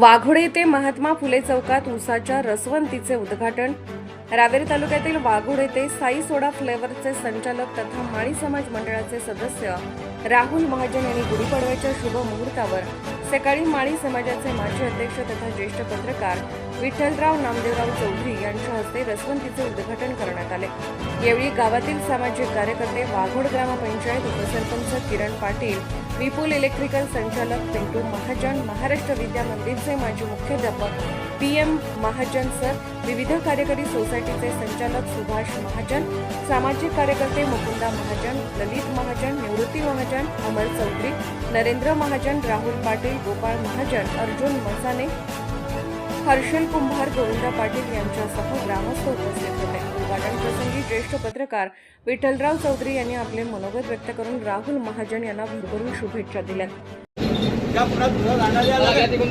वाघोडे ते महात्मा फुले चौकात ऊसाच्या रसवंतीचे उद्घाटन. रावेर तालुक्यातील वाघोडे ते साई सोडा फ्लेवरचे संचालक तथा माळी समाज मंडळाचे सदस्य राहुल महाजन यांनी गुढीपाडव्याच्या शुभ मुहूर्तावर सकाळी माळी समाजाचे माजी अध्यक्ष तथा ज्येष्ठ पत्रकार विठ्ठलराव नामदेवराव चौधरी यांच्या हस्ते रसवंतीचे उद्घाटन करण्यात आले. यावेळी गावातील सामाजिक कार्यकर्ते वाघोड ग्रामपंचायत उपसरपंच किरण पाटील विपुल इलेक्ट्रिकल संचालक पिंटू महाजन महाराष्ट्र विद्या मंदिरचे माजी मुख्याध्यापक पी एम महाजन सर विविध कार्यकारी सोसायटीचे संचालक सुभाष महाजन सामाजिक कार्यकर्ते मुकुंदा महाजन ललित महाजन निवृत्ती महाजन अमर चौधरी नरेंद्र महाजन राहुल पाटील गोपाळ महाजन अर्जुन मसाने हर्षल कुंभार गोविंदा पाटील यांच्यासह ग्रामस्थ उपस्थित होते. उद्घाटन प्रसंगी ज्येष्ठ पत्रकार विठ्ठलराव चौधरी यांनी आपले मनोगत व्यक्त करून राहुल महाजन यांना भरभरून शुभेच्छा दिल्या. तिकडून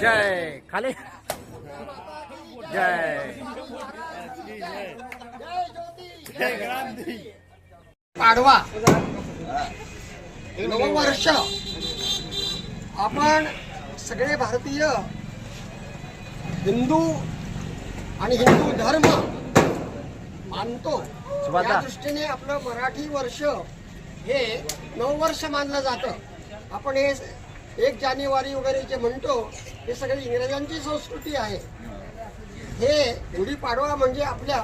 जय खाली जय पाडवा नववर्ष आपण सगळे भारतीय हिंदू आणि हिंदू धर्म मानतो. त्या दृष्टीने आपलं मराठी वर्ष हे नववर्ष मानलं जातं. आपण हे एक जानेवारी वगैरे जे म्हणतो हे सगळी इंग्रजांची संस्कृती आहे. हे गुढीपाडवा म्हणजे आपल्या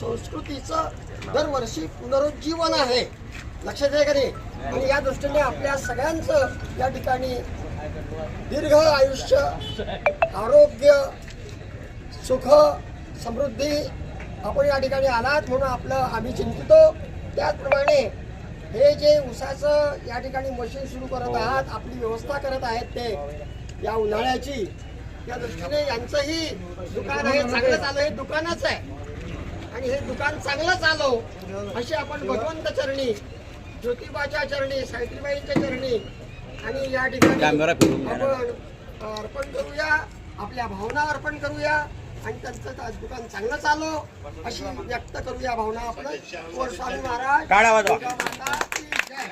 संस्कृतीचं दरवर्षी पुनरुज्जीवन आहे. लक्षात आहे का नाही? आणि या दृष्टीने आपल्या सगळ्यांचं या ठिकाणी दीर्घ आयुष्य आरोग्य सुख समृद्धी आपण या ठिकाणी आलात म्हणून आपलं आम्ही चिंतितो. त्याचप्रमाणे हे जे ऊसाचं या ठिकाणी मशीन सुरू करत आहात आपली व्यवस्था करत आहेत ते या उन्हाळ्याची या दृष्टीने यांचंही दुकान आहे चांगलं चालू हे दुकानच आहे. आणि हे दुकान चांगलं चालव अशी आपण भगवंत चरणी ज्योतिबाच्या चरणी सावित्रीबाईंच्या चरणी आणि या ठिकाणी आपण अर्पण करूया आपल्या भावना अर्पण करूया. आणि त्यांचं आज दुकान चांगलं चालव अशी व्यक्त करूया भावना आपण. वर स्वामी महाराज. टाळ्या वाजवा. दुर्गा माता की जय.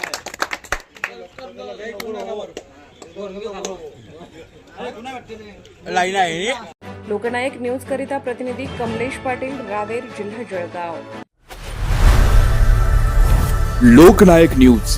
लाईन आहे लोकनायक न्यूज करिता प्रतिनिधी कमलेश पाटील रावेर जिल्हा जळगाव. लोकनायक न्यूज.